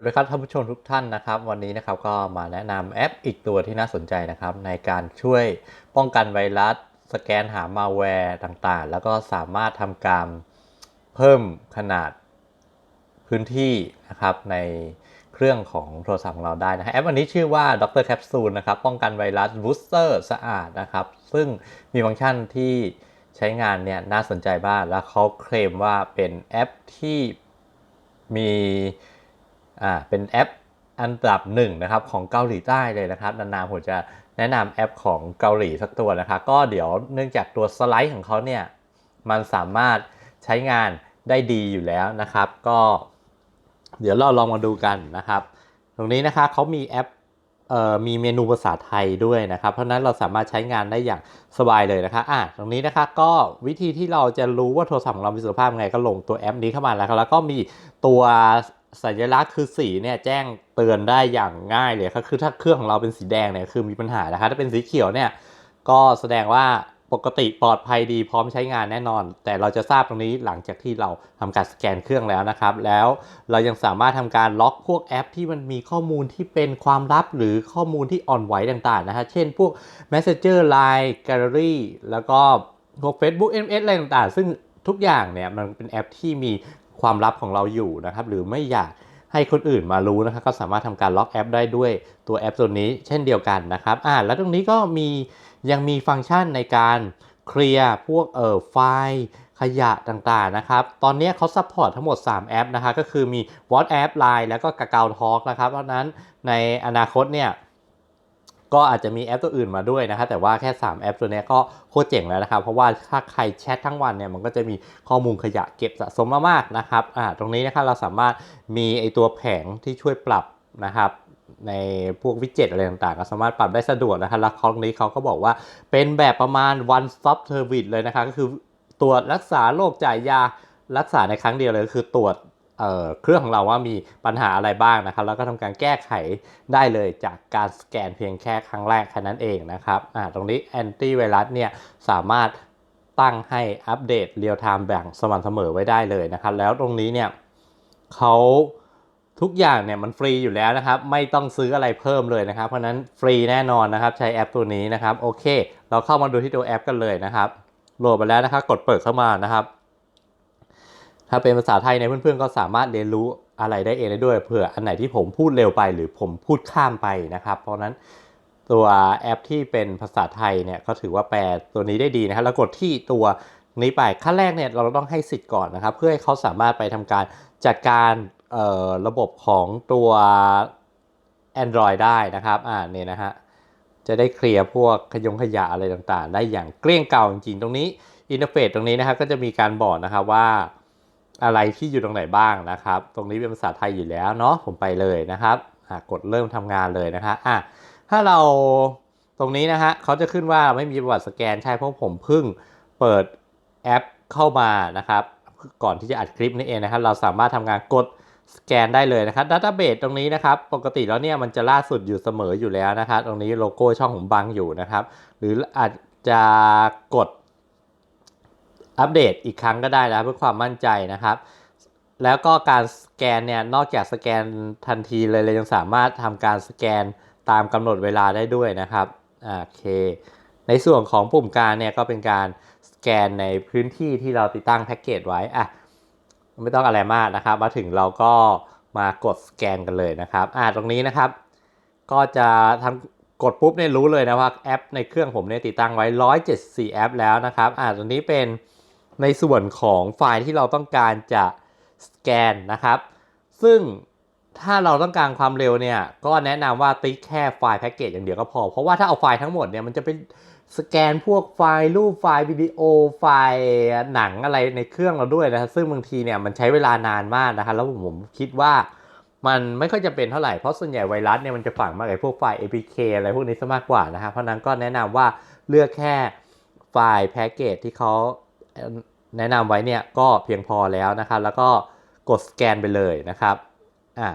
สวัสดีครับท่านผู้ชมทุกท่านนะครับวันนี้นะครับก็มาแนะนำแอปอีกตัวที่น่าสนใจนะครับ ในการช่วยป้องกันไวรัส สแกนหามาแวร์ต่างๆ แล้วก็สามารถทำการเพิ่มขนาดพื้นที่นะครับในเครื่องของโทรศัพท์ของเราได้นะแอปอันนี้ชื่อว่า Dr. Capsule นะครับป้องกันไวรัสบูสเตอร์สะอาดนะครับ ซึ่งมีฟังก์ชันที่ใช้งานเนี่ยน่าสนใจมากแล้วเขาเคลมว่าเป็นแอปที่มี อ่าเป็นแอปอันดับหนึ่งนะครับของเกาหลีใต้เลยนะครับนานๆผมจะแนะนำแอปของเกาหลีสักตัวนะครับก็เดี๋ยวเนื่องจากตัวสไลด์ของเขาเนี่ยมันสามารถใช้งานได้ดีอยู่แล้วนะครับ ก็ เดี๋ยวเราลองมาดูกันนะครับ ตรงนี้นะคะเขามีแอปเอ่อมีเมนูภาษาไทยด้วยนะครับ เพราะนั้นเราสามารถใช้งานได้อย่างสบายเลยนะคะอะตรงนี้นะคะก็วิธีที่เราจะรู้ว่าโทรศัพท์ของเรามีสุขภาพไงก็ลงตัวแอปนี้เข้ามาแล้วครับแล้วก็มีตัว สัญลักษณ์คือสีเนี่ยแจ้งเตือนได้อย่างง่ายเลยครับคือถ้าเครื่องของเราเป็นสีแดงเนี่ยคือมีปัญหานะคะถ้าเป็นสีเขียวเนี่ยก็แสดงว่าปกติปลอดภัยดีพร้อมใช้งานแน่นอน แต่เราจะทราบตรงนี้หลังจากที่เราทำการสแกนเครื่องแล้วนะครับ แล้วเรายังสามารถทำการล็อกพวกแอป ที่มันมีข้อมูลที่เป็นความลับหรือข้อมูลที่อ่อนไหวต่างๆนะฮะเช่นพวก Messenger Line Gallery แล้วก็พวก Facebook MS อะไรต่างๆ ซึ่งทุกอย่างเนี่ยมันเป็นแอปที่มี ความลับของเราอยู่นะครับ หรือไม่อยากให้คนอื่นมารู้นะครับ ก็สามารถทำการล็อกแอปได้ด้วยตัวแอปตัวนี้เช่นเดียวกันนะครับอ่าแล้วตรงนี้ก็มียังมีฟังก์ชันในการเคลียร์พวกเอ่อไฟล์ขยะต่างๆนะครับ ตอนนี้เขาซัพพอร์ตทั้งหมด 3 แอปนะคะก็คือมี WhatsApp Line แล้วก็ก a ก a ทอ Talk นะครับ เพราะนั้นในอนาคตเนี่ย ก็อาจจะมีแอปตัวอื่นมาด้วยนะครับแต่ว่าแค่ 3 แอปตัวนี้ก็โคตรเจ๋งแล้วนะครับ เพราะว่าถ้าใครแชททั้งวันเนี่ยมันก็จะมีข้อมูลขยะเก็บสะสมมามากนะครับอ่าตรงนี้นะครับเราสามารถมีไอตัวแผงที่ช่วยปรับนะครับในพวกวิดเจตอะไรต่างๆ ก็สามารถปรับได้สะดวกนะครับแล้วครั้งนี้เขาก็บอกว่าเป็นแบบประมาณ one stop service เลยนะครับก็คือตรวจรักษาโรคจ่ายยารักษาในครั้งเดียวเลยก็คือตรวจ เเครื่องของเราว่ามีปัญหาอะไรบ้างนะครับ แล้วก็ทำการแก้ไขได้เลยจากการสแกนเพียงแค่ครั้งแรกแค่นั้นเองนะครับตรงนี้แอนตี้ไวรัสเนี่ยสามารถตั้งให้อัปเดตเรียลไทม์แบ่งสม่ำเสมอไว้ได้เลยนะครับ แล้วตรงนี้เนี่ยเขาทุกอย่างเนี่ยมันฟรีอยู่แล้วนะครับ ไม่ต้องซื้ออะไรเพิ่มเลยนะครับ เพราะฉะนั้นฟรีแน่นอนนะครับ ใช้แอปตัวนี้นะครับ โอเค เราเข้ามาดูที่ตัวแอปกันเลยนะครับโหลดมาแล้วนะครับ กดเปิดเข้ามานะครับ ถ้าเป็นภาษาไทยในยเพื่อนๆก็สามารถเรียนรู้อะไรได้เองได้ด้วยเผื่ออันไหนที่ผมพูดเร็วไปหรือผมพูดข้ามไปนะครับ เพราะนั้นตัวแอปที่เป็นภาษาไทยเนี่ยก็ถือว่าแปลตัวนี้ได้ดีนะครับแล้วกดที่ตัวนี้ไปขั้นแรกเนี่ยเราต้องให้สิทธิ์ก่อนนะครับ เพื่อให้เขาสามารถไปทำการจัดการระบบของตัว Android ได้นะครับอ่าเนี่ยนะฮะจะได้เคลียร์พวกขยงขยะอะไรต่างๆ ได้อย่างเกลี้ยงเก่าจริงๆ ตรงนี้อินเทอร์เฟซตรงนี้นะครับก็จะมีการบอกนะครับว่า อะไรที่อยู่ตรงไหนบ้างนะครับ ตรงนี้เป็นภาษาไทยอยู่แล้วเนาะผมไปเลยนะครับกดเริ่มทำงานเลยนะครับอะถ้าเราตรงนี้นะฮะเขาจะขึ้นว่าไม่มีประวัติสแกนใช่เพราะผมเพิ่งเปิดแอปเข้ามานะครับ ก่อนที่จะอัดคลิปนี้เองนะครับ เราสามารถทำงานกดสแกนได้เลยนะครับดัตต้าเบสตรงนี้นะครับ ปกติแล้วเนี่ยมันจะล่าสุดอยู่เสมออยู่แล้วนะครับ ตรงนี้โลโก้ช่องผมบังอยู่นะครับ หรืออาจจะกด อัปเดตอีกครั้งก็ได้นะเพื่อความมั่นใจนะครับ แล้วก็การสแกนเนี่ยนอกจากสแกนทันทีเลยเรายังสามารถทำการสแกนตามกำหนดเวลาได้ด้วยนะครับโอเค ในส่วนของปุ่มการเนี่ยก็เป็นการสแกนในพื้นที่ที่เราติดตั้งแพ็กเกจไว้อะไม่ต้องอะไรมากนะครับ มาถึงเราก็มากดสแกนกันเลยนะครับอ่าตรงนี้นะครับ ก็จะทำกดปุ๊บเนี่ยรู้เลยนะว่าแอปในเครื่องผมเนี่ยติดตั้งไว้ 174 แอปแล้วนะครับอ่าตรงนี้เป็น ในส่วนของไฟล์ที่เราต้องการจะสแกนนะครับ ซึ่งถ้าเราต้องการความเร็วเนี่ยก็แนะนำว่าติ๊กแค่ไฟล์แพ็กเกจอย่างเดียวก็พอ เพราะว่าถ้าเอาไฟล์ทั้งหมดเนี่ยมันจะเป็นสแกนพวกไฟล์รูปไฟล์วิดีโอไฟล์หนังอะไรในเครื่องเราด้วยนะครับซึ่งบางทีเนี่ยมันใช้เวลานานมากนะครับแล้วผมคิดว่ามันไม่ค่อยจะเป็นเท่าไหร่ เพราะส่วนใหญ่ไวรัสเนี่ยมันจะฝังมากับพวกไฟล์ APK อะไรพวกนี้ซะมากกว่านะครับเพราะนั้นก็แนะนำว่าเลือกแค่ไฟล์แพ็กเกจที่เขา แนะนำไว้เนี่ยก็เพียงพอแล้วนะครับ แล้วก็กดสแกนไปเลยนะครับอะ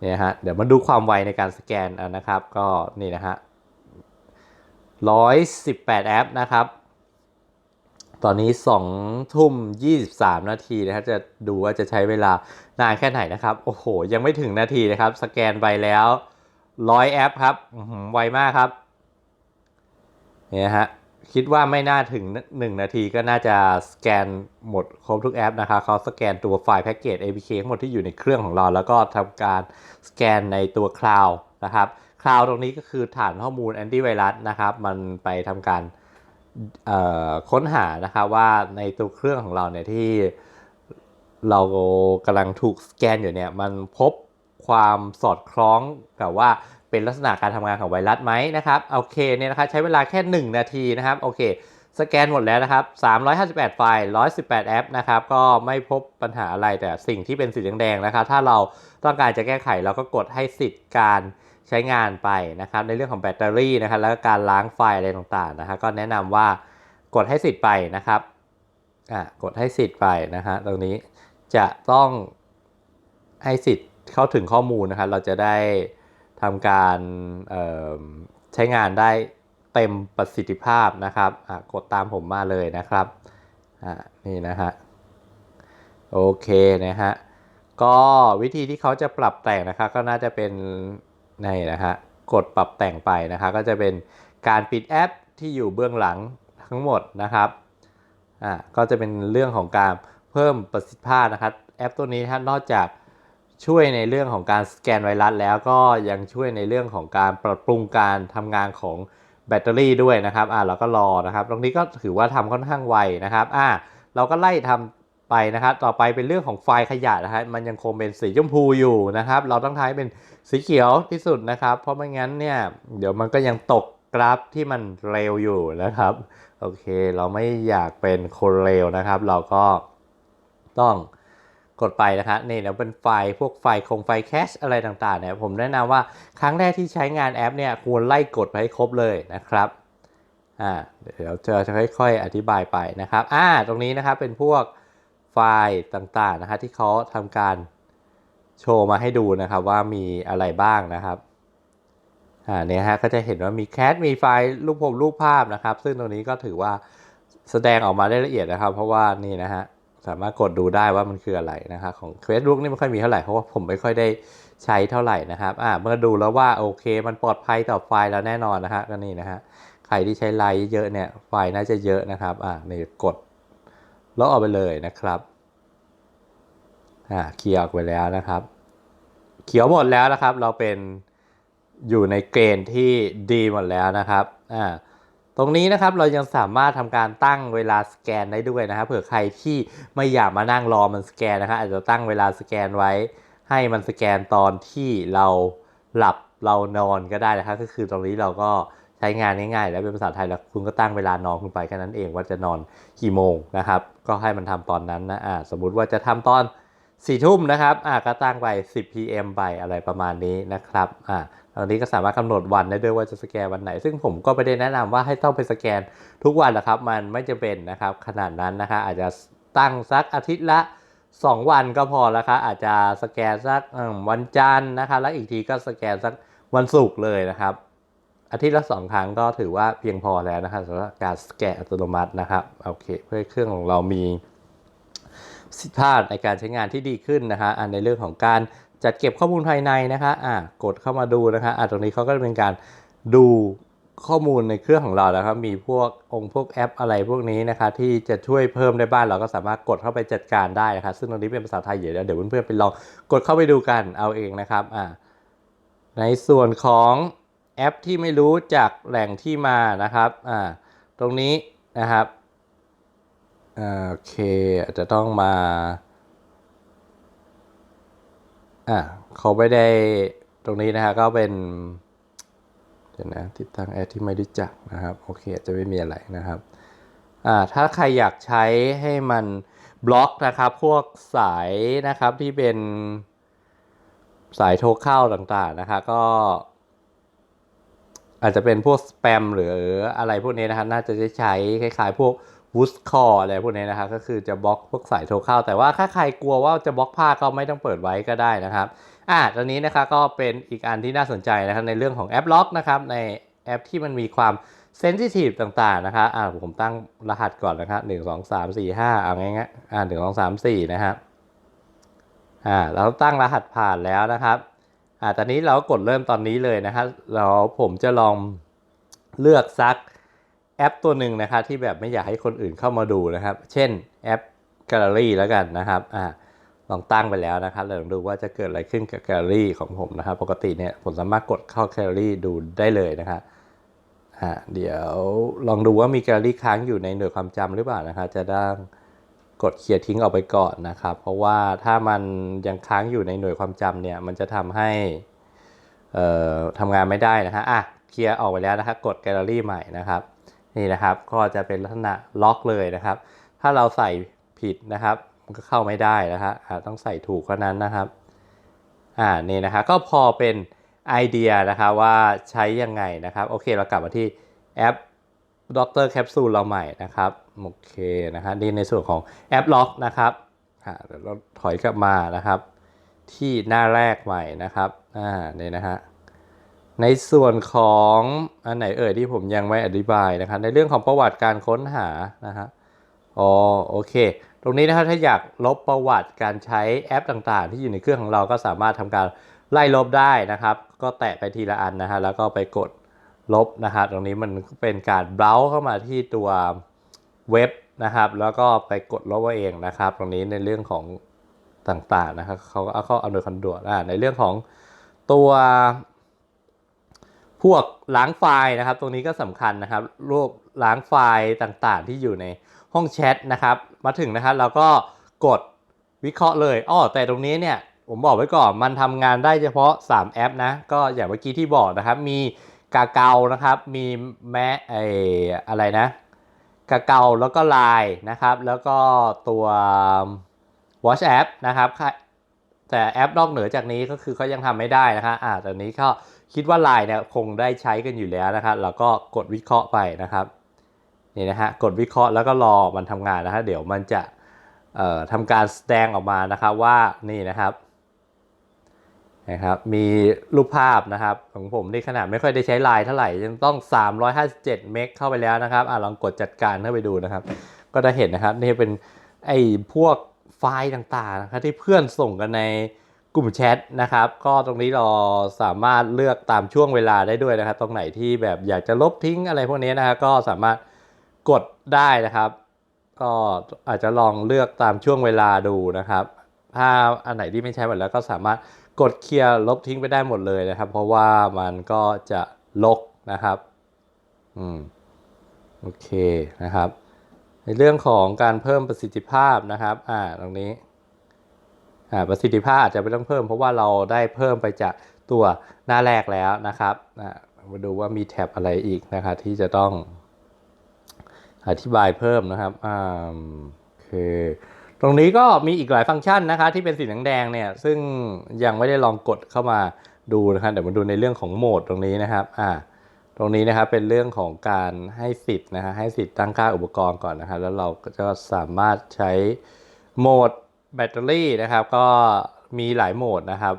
เนี่ยฮะเดี๋ยวมาดูความไวในการสแกนนะครับ ก็นี่นะฮะร้อยสิบแปดแอปนะครับ ตอนนี้2ทุ่ม23นาทีนะครับจะดูว่าจะใช้เวลานานแค่ไหนนะครับ โอ้โห ยังไม่ถึงนาทีนะครับ สแกนไปแล้ว100แอปครับหือไวมากครับเนี่ยฮะ คิดว่าไม่น่าถึง 1 นาทีก็น่าจะสแกนหมดครบทุกแอปนะครับเขาสแกนตัวไฟล์แพ็กเกจ APK ทั้งหมดที่อยู่ในเครื่องของเรา แล้วก็ทำการสแกนในตัวคลาวด์นะครับคลาวด์ตรงนี้ก็คือฐานข้อมูลแอนตี้ไวรัสนะครับ มันไปทำการค้นหานะครับว่าในตัวเครื่องของเราเนี่ยที่เรากำลังถูกสแกนอยู่เนี่ยมันพบความสอดคล้องกับว่า เป็นลักษณะการทำงานของไวรัสไหมนะครับโอเคเนี่ยนะครับใช้เวลาแค่ 1 นาทีนะครับโอเค สแกนหมดแล้วนะครับ 358 ไฟล์ 118 แอปนะครับก็ไม่พบปัญหาอะไรแต่สิ่งที่เป็นสีแดงๆนะครับถ้าเราต้องการจะแก้ไขเราก็กดให้สิทธิ์การใช้งานไปนะครับในเรื่องของแบตเตอรี่นะครับแล้วก็การล้างไฟล์อะไรต่างๆนะฮะก็แนะนำว่ากดให้สิทธิ์ไปนะครับอะกดให้สิทธิ์ไปนะฮะตรงนี้จะต้องให้สิทธิ์เข้าถึงข้อมูลนะครับเราจะได้ ทำการใช้งานได้เต็มประสิทธิภาพนะครับอะกดตามผมมาเลยนะครับอะนี่นะฮะโอเคนะฮะก็วิธีที่เขาจะปรับแต่งนะครับก็น่าจะเป็นในนะฮะกดปรับแต่งไปนะครับก็จะเป็นการปิดแอปที่อยู่เบื้องหลังทั้งหมดนะครับอ่าก็จะเป็นเรื่องของการเพิ่มประสิทธิภาพนะครับ แอปตัวนี้ท่านนอกจาก ช่วยในเรื่องของการสแกนไวรัสแล้วก็ยังช่วยในเรื่องของการปรับปรุงการทำงานของแบตเตอรี่ด้วยนะครับอ่าเราก็รอนะครับ ตรงนี้ก็ถือว่าทำค่อนข้างไวนะครับอ่าเราก็ไล่ทำไปนะครับ ต่อไปเป็นเรื่องของไฟล์ขยะนะครับมันยังคงเป็นสีชมพูอยู่นะครับ เราต้องทายเป็นสีเขียวที่สุดนะครับ เพราะไม่งั้นเนี่ยเดี๋ยวมันก็ยังตกกราฟที่มันเร็วอยู่นะครับ โอเค เราไม่อยากเป็นคนเร็วนะครับ เราก็ต้อง กดไปนะครับนี่แล้วเป็นไฟล์พวกไฟล์คงไฟล์แคชอะไรต่างๆเนี่ยผมแนะนำว่าครั้งแรกที่ใช้งานแอปเนี่ยควรไล่กดไปให้ครบเลยนะครับอ่าเดี๋ยวจะจะค่อยๆ อธิบายไปนะครับอ่าตรงนี้นะครับเป็นพวกไฟล์ต่างๆนะครับที่เขาทำการโชว์มาให้ดูนะครับว่ามีอะไรบ้างนะครับอ่าเนี่ยฮะก็จะเห็นว่ามีแคสมีไฟล์รูปผมรูปภาพนะครับ ซึ่งตรงนี้ก็ถือว่าแสดงออกมาได้ละเอียดนะครับ เพราะว่านี่นะฮะ สามารถกดดูได้ว่ามันคืออะไรนะครับของ Facebook นี่ไม่ค่อยมีเท่าไหร่เพราะว่าผมไม่ค่อยได้ใช้เท่าไหร่นะครับอ่าเมื่อดูแล้วว่าโอเค มันปลอดภัยต่อไฟล์แล้วแน่นอนนะฮะก็นี่นะฮะใครที่ใช้ไลน์เยอะเนี่ยไฟล์น่าจะเยอะนะครับอ่านี่กดลบออกไปเลยนะครับอ่าเคลียร์ออกไปแล้วนะครับ เขียวหมดแล้วนะครับ เราเป็นอยู่ในเกณฑ์ที่ดีหมดแล้วนะครับอ่า ตรงนี้นะครับเรายังสามารถทำการตั้งเวลาสแกนได้ด้วยนะครับเผื่อใครที่ไม่อยากมานั่งรอมันสแกนนะครับอาจจะตั้งเวลาสแกนไว้ ให้มันสแกนตอนที่เราหลับเรานอนก็ได้นะครับ ก็คือตรงนี้เราก็ใช้งานง่ายๆ แล้วเป็นภาษาไทยแล้วคุณก็ตั้งเวลานอนคุณไปแค่นั้นเองว่าจะนอนกี่โมงนะครับ ก็ให้มันทำตอนนั้นนะอ่าสมมุติว่าจะทำตอน สี่ทุ่มนะครับอ่าก็ตั้งไป 10 pm ไปอะไรประมาณนี้นะครับอ่าตอนนี้ก็สามารถกำหนดวันได้ด้วยว่าจะสแกนวันไหน ซึ่งผมก็ไม่ได้แนะนำว่าให้ต้องไปสแกนทุกวันนะครับ มันไม่จะเป็นนะครับขนาดนั้นนะคะอาจจะตั้งสักอาทิตย์ละ 2 วันก็พอแล้วครับอาจจะสแกนสักวันจันทร์นะครับแล้วอีกทีก็สแกนสักวันศุกร์เลยนะครับ อาทิตย์ละสองครั้งก็ถือว่าเพียงพอแล้วนะครับสำหรับการสแกนอัตโนมัตินะครับโอเค เพื่อเครื่องของเรามี สิทธิภาพในการใช้งานที่ดีขึ้นนะฮะอันในเรื่องของการจัดเก็บข้อมูลภายในนะคะอ่ากดเข้ามาดูนะคะอ่าตรงนี้เขาก็จะเป็นการดูข้อมูลในเครื่องของเราแล้วครับมีพวกองค์พวกแอปอะไรพวกนี้นะคะที่จะช่วยเพิ่มได้บ้างเราก็สามารถกดเข้าไปจัดการได้นะครับซึ่งตรงนี้เป็นภาษาไทยอยู่แล้วเดี๋ยวเพื่อนๆไปลองกดเข้าไปดูกันเอาเองนะครับอ่าในส่วนของแอปที่ไม่รู้จากแหล่งที่มานะครับอ่าตรงนี้นะครับ โอเคอาจจะต้องมา อ่าเขาไม่ได้ตรงนี้นะฮะก็เป็นเดี๋ยวนะติดตั้งแอดที่ไม่รู้จักนะครับ โอเคจะไม่มีอะไรนะครับอ่าถ้าใครอยากใช้ให้มันบล็อกนะครับ พวกสายนะครับที่เป็นสายโทรเข้าต่างๆนะคะก็ อาจจะเป็นพวกสแปมหรืออะไรพวกนี้นะครับน่าจะได้ใช้คล้ายๆ พวก วูสคออะไรพวกนี้นะครับก็คือจะบล็อกพวกสายโทรเข้า แต่ว่าถ้าใครกลัวว่าจะบล็อกผ้าก็ไม่ต้องเปิดไว้ก็ได้นะครับอ่าตอนนี้นะครับก็เป็นอีกอันที่น่าสนใจนะครับในเรื่องของแอปล็อกนะครับในแอปที่มันมีความเซนซิทีฟต่างๆนะครับอ่าผมตั้งรหัสก่อนนะครับหนึ่งสองสามสี่ห้าเอาง่ายๆอ่าหนึ่งสองสามสี่นะครับอ่าเราตั้งรหัสผ่านแล้วนะครับอ่าตอนนี้เรากดเริ่มตอนนี้เลยนะครับเราผมจะลองเลือกซัก แอปตัวหนึ่งนะครับที่แบบไม่อยากให้คนอื่นเข้ามาดูนะครับ เช่นแอป Gallery แล้วกันนะครับอ่าลองตั้งไปแล้วนะครับเราลองดูว่าจะเกิดอะไรขึ้นกับ Gallery ของผมนะครับ ปกติเนี่ยผมสามารถกดเข้า Gallery ดูได้เลยนะครับอะเดี๋ยวลองดูว่ามีแกลเลอรี่ค้างอยู่ในหน่วยความจำหรือเปล่านะครับจะได้กดเคลียร์ทิ้งออกไปก่อนนะครับ เพราะว่าถ้ามันยังค้างอยู่ในหน่วยความจำเนี่ยมันจะทำให้เอ่อทำงานไม่ได้นะฮะอะเคลียร์ออกไปแล้วนะครับกดแกลเลอรี่ใหม่นะครับ นี่นะครับก็จะเป็นลักษณะล็อกเลยนะครับ ถ้าเราใส่ผิดนะครับมันก็เข้าไม่ได้นะฮะอะต้องใส่ถูกเท่านั้นนะครับอ่านี่นะครับก็พอเป็นไอเดียนะครับว่าใช้ยังไงนะครับโอเคเรากลับมาที่แอปด็อกเตอร์แคปซูลเราใหม่นะครับโอเคนะครับนี่ในส่วนของแอปล็อกนะครับอ่าเดี๋ยวเราถอยกลับมานะครับ ที่หน้าแรกใหม่นะครับอ่านี่นะฮะ ในส่วนของอันไหนเอ่ยที่ผมยังไม่อธิบายนะครับในเรื่องของประวัติการค้นหานะฮะอ๋อโอเค ตรงนี้นะครับถ้าอยากลบประวัติการใช้แอปต่างๆ ที่อยู่ในเครื่องของเราก็สามารถทำการไล่ลบได้นะครับ ก็แตะไปทีละอันนะฮะแล้วก็ไปกดลบนะฮะตรงนี้มันเป็นการเบราว์เข้ามาที่ตัวเว็บนะครับ แล้วก็ไปกดลบเอาเองนะครับ ตรงนี้ในเรื่องของต่างๆนะครับเขาก็เอาเข้าอำนวยความสะดวกอ่าในเรื่องของตัว พวกล้างไฟล์นะครับ ตรงนี้ก็สำคัญนะครับรูปล้างไฟล์ต่างๆ ที่อยู่ในห้องแชทนะครับ มาถึงนะครับเราก็กดวิเคราะห์เลยอ้อแต่ตรงนี้เนี่ยผมบอกไว้ก่อนมันทำงานได้เฉพาะ 3 แอปนะ ก็อย่างเมื่อกี้ที่บอกนะครับ มีกาเกานะครับ มีแม้ไออะไรนะกาเกาแล้วก็ไลน์นะครับ แล้วก็ตัว Watch App นะครับแต่แอปนอกเหนือจากนี้ก็คือเขายังทำไม่ได้นะครับอ่าตอนนี้ก็ คิดว่า Line เนี่ยคงได้ใช้กันอยู่แล้วนะครับเราก็กดวิเคราะห์ไปนะครับนี่นะฮะกดวิเคราะห์แล้วก็รอมันทำงานนะฮะเดี๋ยวมันจะทำการแสดงออกมานะครับว่านี่นะครับนะครับมีรูปภาพนะครับของผมนี่ขนาดไม่ค่อยได้ใช้ไลน์เท่าไหร่ยังต้อง 357 เมกเข้าไปแล้วนะครับอะลองกดจัดการเข้าไปดูนะครับ ก็จะเห็นนะครับนี่เป็นไอ้พวกไฟล์ต่างๆนะครับที่เพื่อนส่งกันใน กลุ่มแชทนะครับ ก็ตรงนี้เราสามารถเลือกตามช่วงเวลาได้ด้วยนะครับ ตรงไหนที่แบบอยากจะลบทิ้งอะไรพวกนี้นะครับก็สามารถกดได้นะครับ ก็อาจจะลองเลือกตามช่วงเวลาดูนะครับ ถ้าอันไหนที่ไม่ใช้หมดแล้วก็สามารถกดเคลียร์ลบทิ้งไปได้หมดเลยนะครับ เพราะว่ามันก็จะลกนะครับ อืม โอเคนะครับ ในเรื่องของการเพิ่มประสิทธิภาพนะครับ อ่า ตรงนี้ ประสิทธิภาพอาจจะไม่ต้องเพิ่ม เพราะว่าเราได้เพิ่มไปจากตัวหน้าแรกแล้วนะครับมาดูว่ามีแท็บอะไรอีกนะครับที่จะต้องอธิบายเพิ่มนะครับอ่าโอเคตรงนี้ก็มีอีกหลายฟังก์ชันนะคะที่เป็นสีแดงๆเนี่ยซึ่งยังไม่ได้ลองกดเข้ามาดูนะครับเดี๋ยวมาดูในเรื่องของโหมดตรงนี้นะครับอ่าตรงนี้นะครับเป็นเรื่องของการให้สิทธิ์นะฮะให้สิทธิ์ตั้งค่าอุปกรณ์ก่อนนะครับแล้วเราก็จะสามารถใช้โหมด แบตเตอรี่นะครับก็มีหลายโหมดนะครับ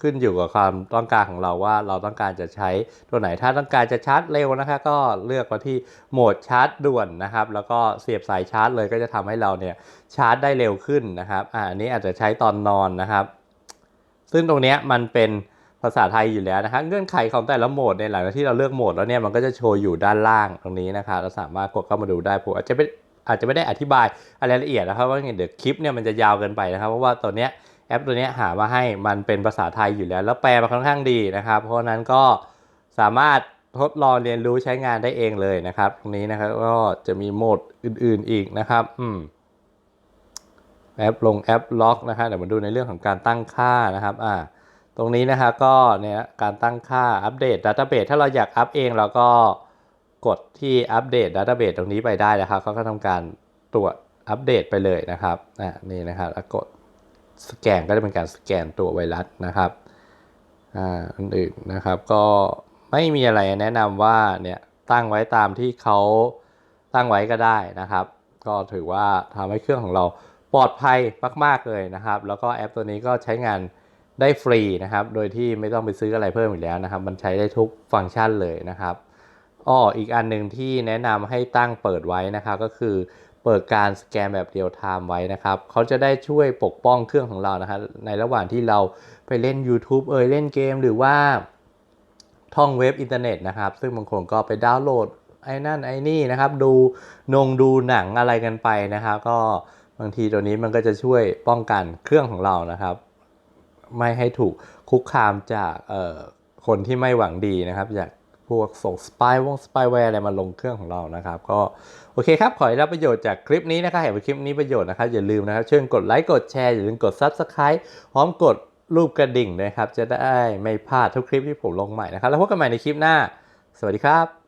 ขึ้นอยู่กับความต้องการของเราว่าเราต้องการจะใช้ตัวไหนถ้าต้องการจะชาร์จเร็วนะคะก็เลือกมาที่โหมดชาร์จด่วนนะครับ แล้วก็เสียบสายชาร์จเลยก็จะทำให้เราเนี่ยชาร์จได้เร็วขึ้นนะครับอ่าอันนี้อาจจะใช้ตอนนอนนะครับ ซึ่งตรงนี้มันเป็นภาษาไทยอยู่แล้วนะครับเงื่อนไขของแต่ละโหมดในหลังจากที่เราเลือกโหมดแล้วเนี่ยมันก็จะโชว์อยู่ด้านล่างตรงนี้นะครับเราสามารถกดเข้ามาดูได้ผมอาจจะไม่ อาจจะไม่ได้อธิบายอะไรละเอียดนะครับว่าเดี๋ยวคลิปเนี่ยมันจะยาวเกินไปนะครับ เพราะว่าตัวเนี้ยแอปตัวเนี้ยหามาให้มันเป็นภาษาไทยอยู่แล้ว แล้วแปลมาค่อนข้างดีนะครับ เพราะนั้นก็สามารถทดลองเรียนรู้ใช้งานได้เองเลยนะครับ ตรงนี้นะครับก็จะมีโหมดอื่นๆอีกนะครับอืมแอปลงแอปล็อกนะครับเดี๋ยวมาดูในเรื่องของการตั้งค่านะครับอ่าตรงนี้นะครับก็เนี่ยการตั้งค่าอัปเดตดัต a b เบ e ถ้าเราอยากอัปเองเราก็ กดที่อัปเดตดัต a b เบ e ตรงนี้ไปได้นะครับเขาก็ทำการตรวจอัปเดตไปเลยนะครับอ่านี่นะครับแล้วกดสแกนก็จะเป็นการสแกนตัวไวรัสนะครับอ่าอันอื่นนะครับก็ไม่มีอะไรแนะนำว่าเนี่ยตั้งไว้ตามที่เขาตั้งไว้ก็ได้นะครับ ก็ถือว่าทำให้เครื่องของเราปลอดภัยมาก ๆ เลยนะครับ แล้วก็แอปตัวนี้ก็ใช้งานได้ฟรีนะครับ โดยที่ไม่ต้องไปซื้ออะไรเพิ่มอีกแล้วนะครับ มันใช้ได้ทุกฟังก์ชันเลยนะครับ อ้ออีกอันหนึ่งที่แนะนำให้ตั้งเปิดไว้นะครับก็คือเปิดการสแกนแบบเรียลไทม์ไว้นะครับเขาจะได้ช่วยปกป้องเครื่องของเรานะครับในระหว่างที่เราไปเล่น YouTube เอยเล่นเกมหรือว่าท่องเว็บอินเทอร์เน็ตนะครับ ซึ่งบางคนก็ไปดาวน์โหลดไอ้นั่นไอ้นี่นะครับ ดูนงดูหนังอะไรกันไปนะครับ ก็บางทีตัวนี้มันก็จะช่วยป้องกันเครื่องของเรานะครับ ไม่ให้ถูกคุกคามจากเอ่อคนที่ไม่หวังดีนะครับจาก วกส่งสปายวงสปายแวร์อะไรมาลงเครื่องของเรานะครับ ก็โอเคครับ ขอให้รับประโยชน์จากคลิปนี้นะครับเห็นว่าคลิปนี้ประโยชน์นะครับ อย่าลืมนะครับเชิญกดไลค์กดแชร์อย่าลืมกด Subscribe พร้อมกดรูปกระดิ่งนะครับ จะได้ไม่พลาดทุกคลิปที่ผมลงใหม่นะครับ แล้วพบกันใหม่ในคลิปหน้า สวัสดีครับ